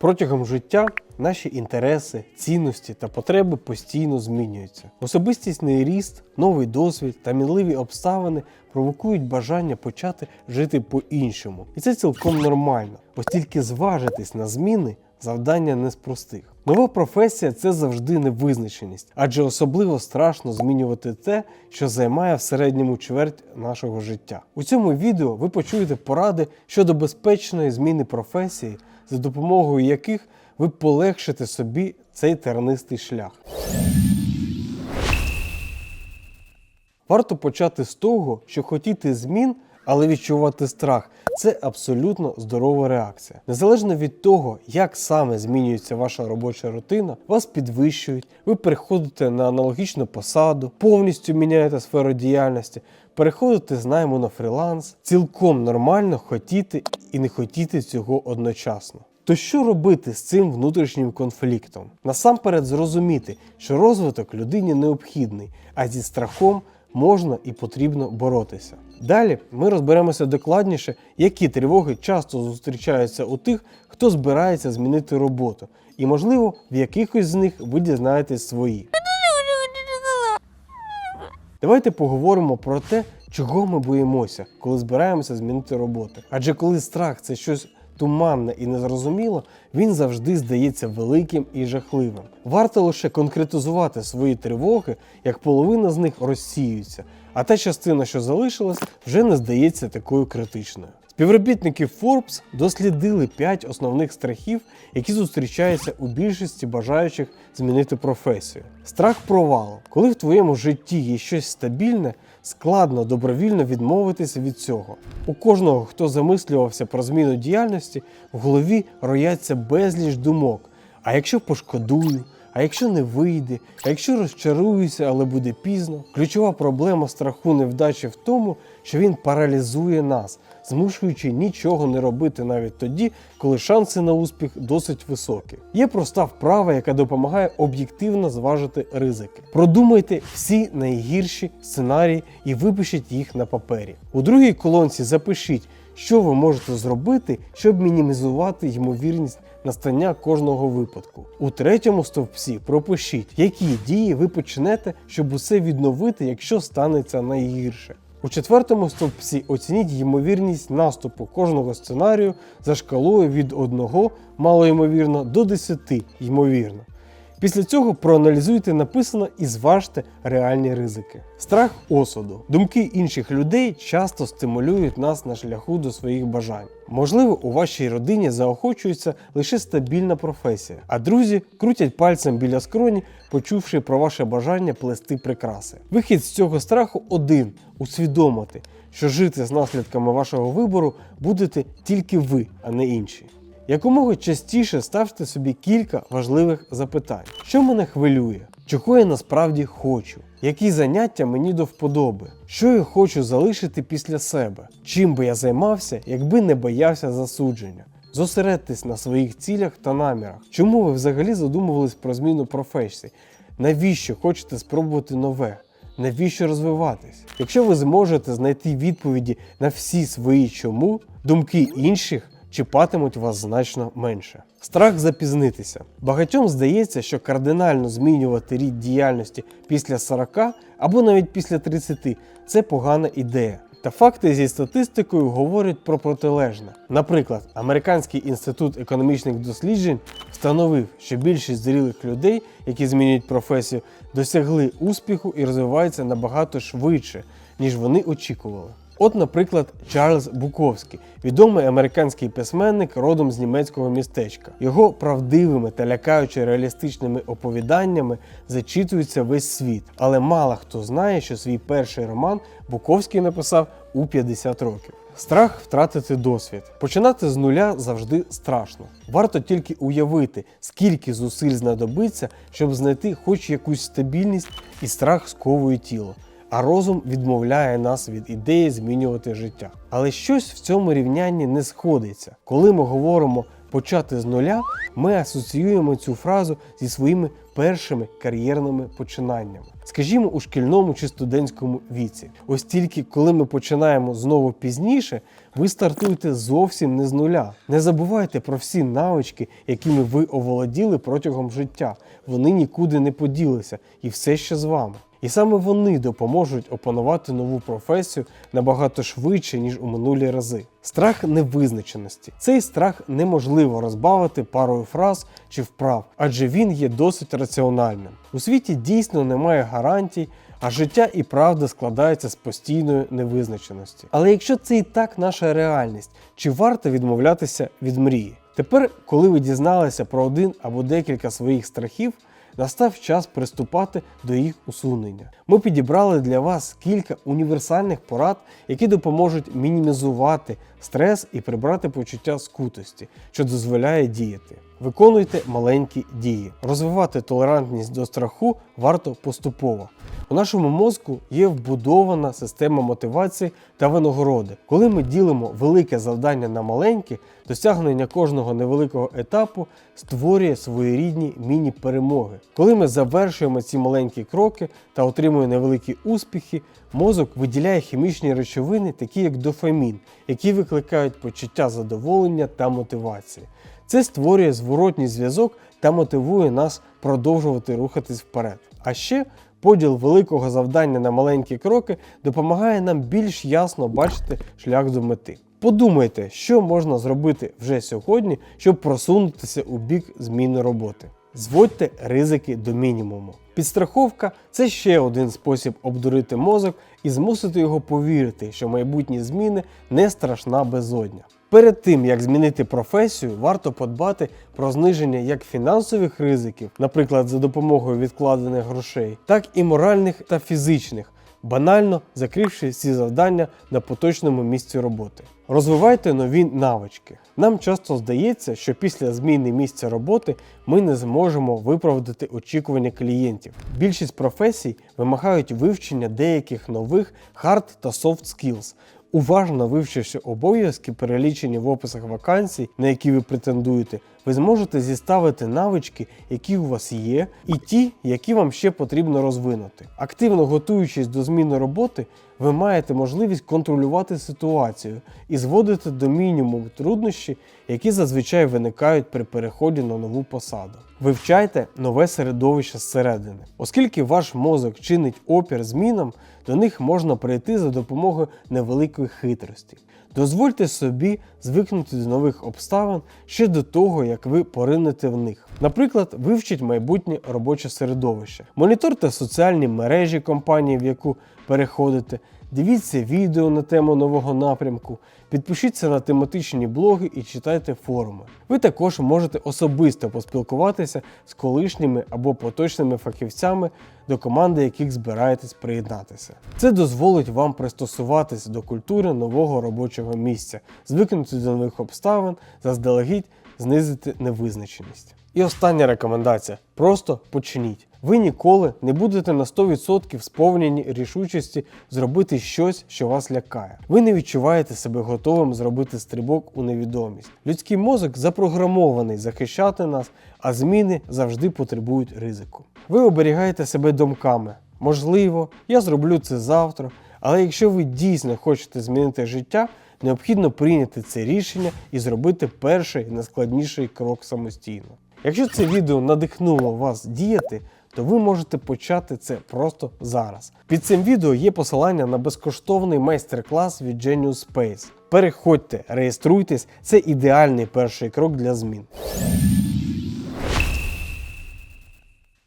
Протягом життя наші інтереси, цінності та потреби постійно змінюються. Особистісний ріст, новий досвід та мінливі обставини провокують бажання почати жити по-іншому. І це цілком нормально, оскільки зважитись на зміни завдання не з простих. Нова професія це завжди невизначеність, адже особливо страшно змінювати те, що займає в середньому чверть нашого життя. У цьому відео ви почуєте поради щодо безпечної зміни професії, за допомогою яких ви полегшите собі цей тернистий шлях. Варто почати з того, що хотіти змін, але відчувати страх це абсолютно здорова реакція. Незалежно від того, як саме змінюється ваша робоча рутина, вас підвищують, ви переходите на аналогічну посаду, повністю міняєте сферу діяльності, переходите з найму на фріланс. Цілком нормально хотіти і не хотіти цього одночасно. То що робити з цим внутрішнім конфліктом? Насамперед зрозуміти, що розвиток людині необхідний, а зі страхом можна і потрібно боротися. Далі ми розберемося докладніше, які тривоги часто зустрічаються у тих, хто збирається змінити роботу, і, можливо, в якихось з них ви дізнаєтесь свої. Давайте поговоримо про те, чого ми боїмося, коли збираємося змінити роботу. Адже коли страх це щось туманне і незрозуміло, він завжди здається великим і жахливим. Варто лише конкретизувати свої тривоги, як половина з них розсіюється, а та частина, що залишилась, вже не здається такою критичною. Співробітники Forbes дослідили 5 основних страхів, які зустрічаються у більшості бажаючих змінити професію. Страх провалу. Коли в твоєму житті є щось стабільне, складно добровільно відмовитися від цього. У кожного, хто замислювався про зміну діяльності, в голові рояться безліч думок. А якщо пошкодую, а якщо не вийде, а якщо розчаруюся, але буде пізно. Ключова проблема страху невдачі в тому, що він паралізує нас, змушуючи нічого не робити навіть тоді, коли шанси на успіх досить високі. Є проста вправа, яка допомагає об'єктивно зважити ризики. Продумайте всі найгірші сценарії і випишіть їх на папері. У другій колонці запишіть, що ви можете зробити, щоб мінімізувати ймовірність настання кожного випадку. У третьому стовпці пропишіть, які дії ви почнете, щоб усе відновити, якщо станеться найгірше. У четвертому стовпці оцініть ймовірність наступу кожного сценарію за шкалою від 1 малоймовірно до 10 ймовірно. Після цього проаналізуйте написане і зважте реальні ризики. Страх осуду. Думки інших людей часто стимулюють нас на шляху до своїх бажань. Можливо, у вашій родині заохочується лише стабільна професія, а друзі крутять пальцем біля скроні, почувши про ваше бажання плести прикраси. Вихід з цього страху один усвідомити, що жити з наслідками вашого вибору будете тільки ви, а не інші. Якомога частіше ставте собі кілька важливих запитань: що мене хвилює, чого я насправді хочу, які заняття мені до вподоби, що я хочу залишити після себе, чим би я займався, якби не боявся засудження. Зосередьтесь на своїх цілях та намірах. Чому ви взагалі задумувались про зміну професії? Навіщо хочете спробувати нове? Навіщо розвиватись? Якщо ви зможете знайти відповіді на всі свої чому, думки інших чіпатимуть вас значно менше. Страх запізнитися. Багатьом здається, що кардинально змінювати рід діяльності після 40 або навіть після 30 це погана ідея. Та факти зі статистикою говорять про протилежне. Наприклад, Американський інститут економічних досліджень встановив, що більшість зрілих людей, які змінюють професію, досягли успіху і розвиваються набагато швидше, ніж вони очікували. От, наприклад, Чарльз Буковський, відомий американський письменник родом з німецького містечка. Його правдивими та лякаючи реалістичними оповіданнями зачитується весь світ, але мало хто знає, що свій перший роман Буковський написав у 50 років. Страх втратити досвід. Починати з нуля завжди страшно. Варто тільки уявити, скільки зусиль знадобиться, щоб знайти хоч якусь стабільність, і страх сковує тіло а розум відмовляє нас від ідеї змінювати життя. Але щось в цьому рівнянні не сходиться. Коли ми говоримо почати з нуля, ми асоціюємо цю фразу зі своїми першими кар'єрними починаннями. Скажімо, у шкільному чи студентському віці. Ось тільки коли ми починаємо знову пізніше, ви стартуєте зовсім не з нуля. Не забувайте про всі навички, якими ви оволоділи протягом життя. Вони нікуди не поділися і все ще з вами. І саме вони допоможуть опанувати нову професію набагато швидше, ніж у минулі рази. Страх невизначеності. Цей страх неможливо розбавити парою фраз чи вправ, адже він є досить раціональним. У світі дійсно немає гарантій, а життя і правда складається з постійної невизначеності. Але якщо це і так наша реальність, чи варто відмовлятися від мрії? Тепер, коли ви дізналися про один або декілька своїх страхів, настав час приступати до їх усунення. Ми підібрали для вас кілька універсальних порад, які допоможуть мінімізувати стрес і прибрати почуття скутості, що дозволяє діяти. Виконуйте маленькі дії. Розвивати толерантність до страху варто поступово. У нашому мозку є вбудована система мотивації та винагороди. Коли ми ділимо велике завдання на маленькі, досягнення кожного невеликого етапу створює своєрідні міні-перемоги. Коли ми завершуємо ці маленькі кроки та отримуємо невеликі успіхи, мозок виділяє хімічні речовини, такі як дофамін, які викликають почуття задоволення та мотивації. Це створює зворотній зв'язок та мотивує нас продовжувати рухатись вперед. А ще поділ великого завдання на маленькі кроки допомагає нам більш ясно бачити шлях до мети. Подумайте, що можна зробити вже сьогодні, щоб просунутися у бік зміни роботи. Зводьте ризики до мінімуму. Підстраховка це ще один спосіб обдурити мозок і змусити його повірити, що майбутні зміни не страшна безодня. Перед тим як змінити професію, варто подбати про зниження як фінансових ризиків, наприклад, за допомогою відкладених грошей, так і моральних та фізичних, банально закривши ці завдання на поточному місці роботи. Розвивайте нові навички. Нам часто здається, що після зміни місця роботи ми не зможемо виправдати очікування клієнтів. Більшість професій вимагають вивчення деяких нових hard та soft skills, Уважно вивчивши обов'язки, перелічені в описах вакансій, на які ви претендуєте, ви зможете зіставити навички, які у вас є, і ті, які вам ще потрібно розвинути. Активно готуючись до зміни роботи, ви маєте можливість контролювати ситуацію і зводити до мінімуму труднощі, які зазвичай виникають при переході на нову посаду. Вивчайте нове середовище зсередини. Оскільки ваш мозок чинить опір змінам, до них можна прийти за допомогою невеликої хитрості. Дозвольте собі звикнути до нових обставин ще до того, як ви поринете в них. Наприклад, вивчіть майбутнє робоче середовище, моніторте соціальні мережі компанії, в яку переходите, дивіться відео на тему нового напрямку, підпишіться на тематичні блоги і читайте форуми. Ви також можете особисто поспілкуватися з колишніми або поточними фахівцями, до команди яких збираєтесь приєднатися. Це дозволить вам пристосуватись до культури нового робочого місця, звикнути до нових обставин, заздалегідь знизити невизначеність. І остання рекомендація: просто почніть. Ви ніколи не будете на 100% сповнені рішучості зробити щось, що вас лякає. Ви не відчуваєте себе готовим зробити стрибок у невідомість. Людський мозок запрограмований захищати нас, а зміни завжди потребують ризику. Ви оберігаєте себе думками. Можливо, я зроблю це завтра, але якщо ви дійсно хочете змінити життя, необхідно прийняти це рішення і зробити перший найскладніший крок самостійно. Якщо це відео надихнуло вас діяти, то ви можете почати це просто зараз. Під цим відео є посилання на безкоштовний майстер-клас від Genius Space. Переходьте, реєструйтесь, це ідеальний перший крок для змін.